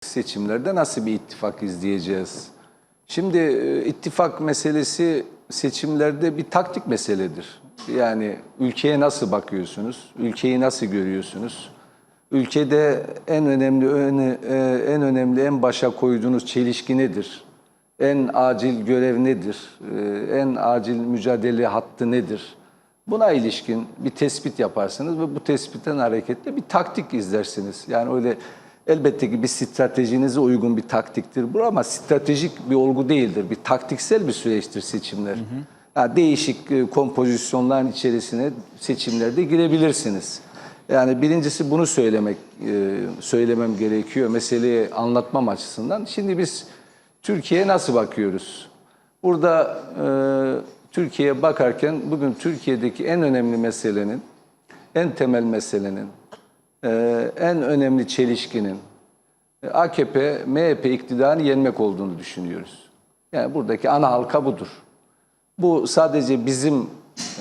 seçimlerde nasıl bir ittifak izleyeceğiz? Şimdi e, ittifak meselesi seçimlerde bir taktik meseledir. Yani ülkeye nasıl bakıyorsunuz? Ülkeyi nasıl görüyorsunuz? Ülkede en önemli öne- e, en önemli en başa koyduğunuz çelişki nedir? En acil görev nedir? E, En acil mücadele hattı nedir? Buna ilişkin bir tespit yaparsınız ve bu tespitten hareketle bir taktik izlersiniz. Yani öyle elbette ki bir stratejinize uygun bir taktiktir bu ama stratejik bir olgu değildir. Bir taktiksel bir süreçtir seçimler. Yani değişik e, kompozisyonların içerisine seçimlerde girebilirsiniz. Yani birincisi bunu söylemek e, söylemem gerekiyor meseleyi anlatmam açısından. Şimdi biz Türkiye'ye nasıl bakıyoruz? Burada e, Türkiye'ye bakarken bugün Türkiye'deki en önemli meselenin, en temel meselenin, en önemli çelişkinin e, AKP, MHP iktidarını yenmek olduğunu düşünüyoruz. Yani buradaki ana halka budur. Bu sadece bizim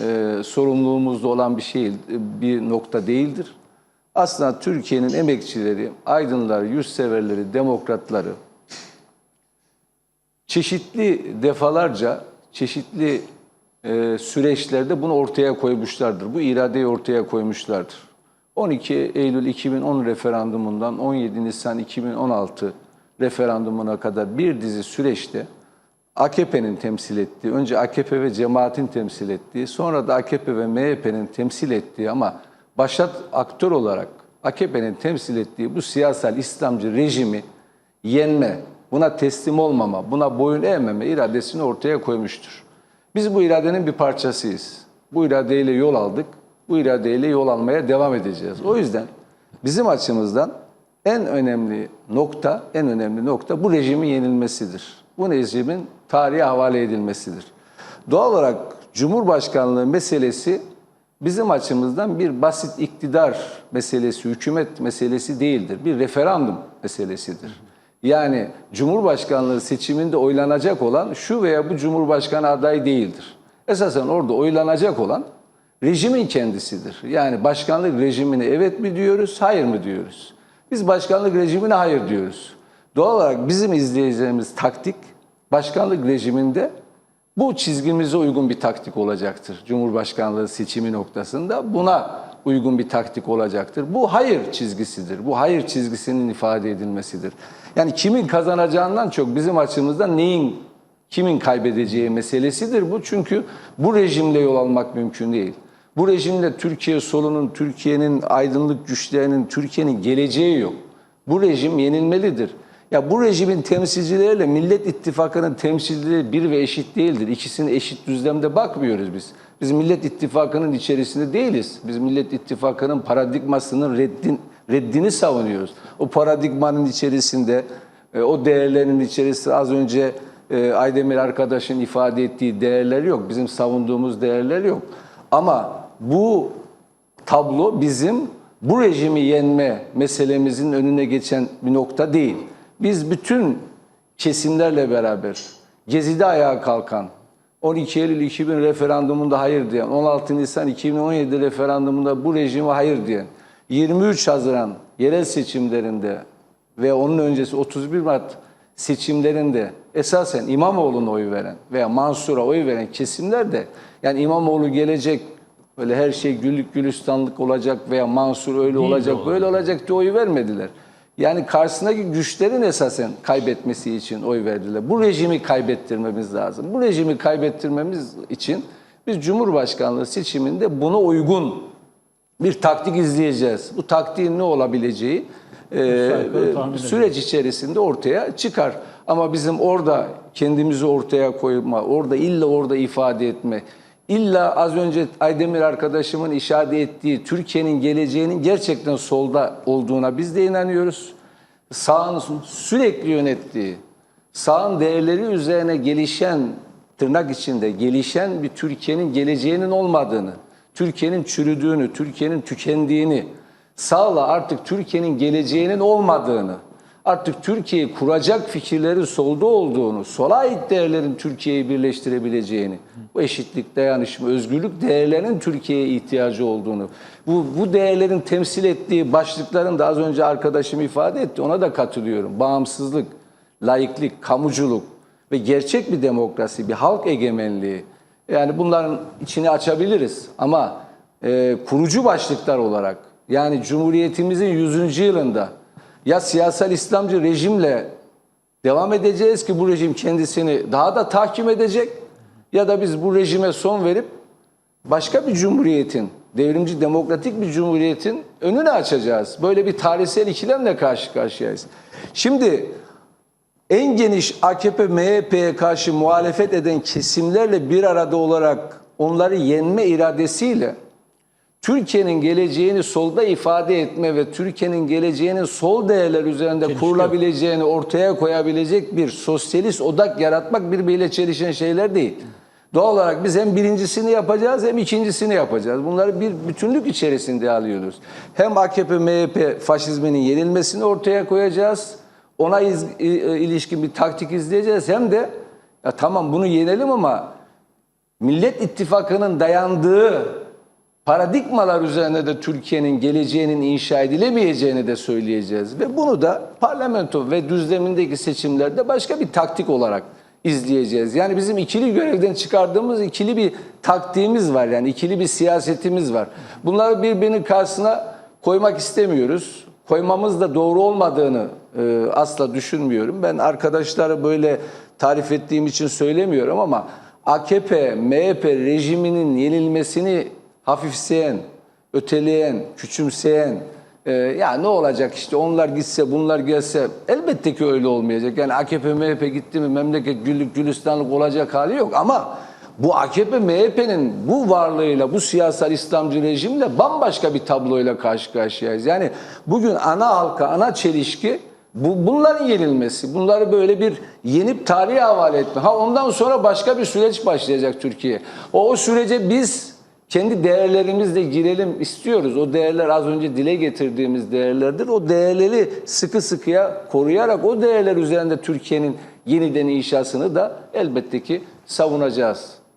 e, sorumluluğumuzda olan bir şey, bir nokta değildir. Aslında Türkiye'nin emekçileri, aydınları, yurtseverleri, demokratları, çeşitli defalarca, çeşitli e, süreçlerde bunu ortaya koymuşlardır. Bu iradeyi ortaya koymuşlardır. 12 Eylül 2010 referandumundan 17 Nisan 2016 referandumuna kadar bir dizi süreçte AKP'nin temsil ettiği, önce AKP ve cemaatin temsil ettiği, sonra da AKP ve MHP'nin temsil ettiği ama başat aktör olarak AKP'nin temsil ettiği bu siyasal İslamcı rejimi yenme, buna teslim olmama, buna boyun eğmeme iradesini ortaya koymuştur. Biz bu iradenin bir parçasıyız. Bu iradeyle yol aldık, bu iradeyle yol almaya devam edeceğiz. O yüzden bizim açımızdan en önemli nokta, en önemli nokta bu rejimin yenilmesidir. Bu rejimin tarihe havale edilmesidir. Doğal olarak Cumhurbaşkanlığı meselesi bizim açımızdan bir basit iktidar meselesi, hükümet meselesi değildir. Bir referandum meselesidir. Yani Cumhurbaşkanlığı seçiminde oylanacak olan şu veya bu Cumhurbaşkanı adayı değildir. Esasen orada oylanacak olan rejimin kendisidir. Yani başkanlık rejimine evet mi diyoruz, hayır mı diyoruz? Biz başkanlık rejimine hayır diyoruz. Doğal olarak bizim izleyeceğimiz taktik başkanlık rejiminde bu çizgimize uygun bir taktik olacaktır. Cumhurbaşkanlığı seçimi noktasında buna uygun bir taktik olacaktır. Bu hayır çizgisidir. Bu hayır çizgisinin ifade edilmesidir. Yani kimin kazanacağından çok bizim açımızdan neyin kimin kaybedeceği meselesidir bu. Çünkü bu rejimle yol almak mümkün değil. Bu rejimle Türkiye solunun, Türkiye'nin aydınlık güçlerinin, Türkiye'nin geleceği yok. Bu rejim yenilmelidir. Ya bu rejimin temsilcileriyle Millet İttifakı'nın temsilcileri bir ve eşit değildir. İkisini eşit düzlemde bakmıyoruz biz. Biz Millet İttifakı'nın içerisinde değiliz. Biz Millet İttifakı'nın paradigmasının reddin, reddini savunuyoruz. O paradigmanın içerisinde, e, o değerlerin içerisinde az önce e, Aydemir arkadaşın ifade ettiği değerler yok. Bizim savunduğumuz değerler yok. Ama bu tablo bizim bu rejimi yenme meselemizin önüne geçen bir nokta değil. Biz bütün kesimlerle beraber Gezi'de ayağa kalkan, 12 Eylül 2000 referandumunda hayır diyen, 16 Nisan 2017 referandumunda bu rejime hayır diyen, 23 Haziran yerel seçimlerinde ve onun öncesi 31 Mart seçimlerinde esasen İmamoğlu'na oy veren veya Mansur'a oy veren kesimler de yani İmamoğlu gelecek böyle her şey güllük gülistanlık olacak veya Mansur öyle olacak de böyle olacak diye oy vermediler. Yani karşısındaki güçlerin esasen kaybetmesi için oy verdiler. Bu rejimi kaybettirmemiz lazım. Bu rejimi kaybettirmemiz için biz Cumhurbaşkanlığı seçiminde buna uygun bir taktik izleyeceğiz. Bu taktiğin ne olabileceği e, süreç içerisinde ortaya çıkar. Ama bizim orada kendimizi ortaya koyma, orada illa orada ifade etme, illa az önce Aydemir arkadaşımın işaret ettiği Türkiye'nin geleceğinin gerçekten solda olduğuna biz de inanıyoruz. Sağın sürekli yönettiği, sağın değerleri üzerine gelişen, tırnak içinde gelişen bir Türkiye'nin geleceğinin olmadığını, Türkiye'nin çürüdüğünü, Türkiye'nin tükendiğini, sağla artık Türkiye'nin geleceğinin olmadığını, artık Türkiye'yi kuracak fikirlerin solda olduğunu, sola ait değerlerin Türkiye'yi birleştirebileceğini, bu eşitlik, dayanışma, özgürlük değerlerinin Türkiye'ye ihtiyacı olduğunu, bu, bu değerlerin temsil ettiği başlıkların da az önce arkadaşım ifade etti, ona da katılıyorum. Bağımsızlık, laiklik, kamuculuk ve gerçek bir demokrasi, bir halk egemenliği. Yani bunların içini açabiliriz ama e, kurucu başlıklar olarak yani Cumhuriyetimizin 100. yılında ya siyasal İslamcı rejimle devam edeceğiz ki bu rejim kendisini daha da tahkim edecek ya da biz bu rejime son verip başka bir cumhuriyetin, devrimci demokratik bir cumhuriyetin önünü açacağız. Böyle bir tarihsel ikilemle karşı karşıyayız. Şimdi en geniş AKP MHP'ye karşı muhalefet eden kesimlerle bir arada olarak onları yenme iradesiyle Türkiye'nin geleceğini solda ifade etme ve Türkiye'nin geleceğinin sol değerler üzerinde kurulabileceğini ortaya koyabilecek bir sosyalist odak yaratmak birbiriyle çelişen şeyler değil. Doğal olarak biz hem birincisini yapacağız hem ikincisini yapacağız. Bunları bir bütünlük içerisinde alıyoruz. Hem AKP, MHP faşizminin yenilmesini ortaya koyacağız. Ona iz- ilişkin bir taktik izleyeceğiz. Hem de ya tamam bunu yenelim ama Millet İttifakı'nın dayandığı paradigmalar üzerine de Türkiye'nin geleceğinin inşa edilemeyeceğini de söyleyeceğiz. Ve bunu da parlamento ve düzlemindeki seçimlerde başka bir taktik olarak izleyeceğiz. Yani bizim ikili görevden çıkardığımız ikili bir taktiğimiz var. Yani ikili bir siyasetimiz var. Bunları birbirinin karşısına koymak istemiyoruz. Koymamız da doğru olmadığını e, asla düşünmüyorum. Ben arkadaşları böyle tarif ettiğim için söylemiyorum ama AKP, MHP rejiminin yenilmesini hafifseyen, öteleyen, küçümseyen, e, ya ne olacak işte onlar gitse bunlar gelse elbette ki öyle olmayacak. Yani AKP, MHP gitti mi memleket güllük gülistanlık olacak hali yok ama bu AKP, MHP'nin bu varlığıyla, bu siyasal İslamcı rejimle bambaşka bir tabloyla karşı karşıyayız. Yani bugün ana halka, ana çelişki bu, bunların yenilmesi, bunları böyle bir yenip tarihe havale etme. Ha ondan sonra başka bir süreç başlayacak Türkiye. O, o sürece biz kendi değerlerimizle girelim istiyoruz. O değerler az önce dile getirdiğimiz değerlerdir. O değerleri sıkı sıkıya koruyarak o değerler üzerinde Türkiye'nin yeniden inşasını da elbette ki savunacağız.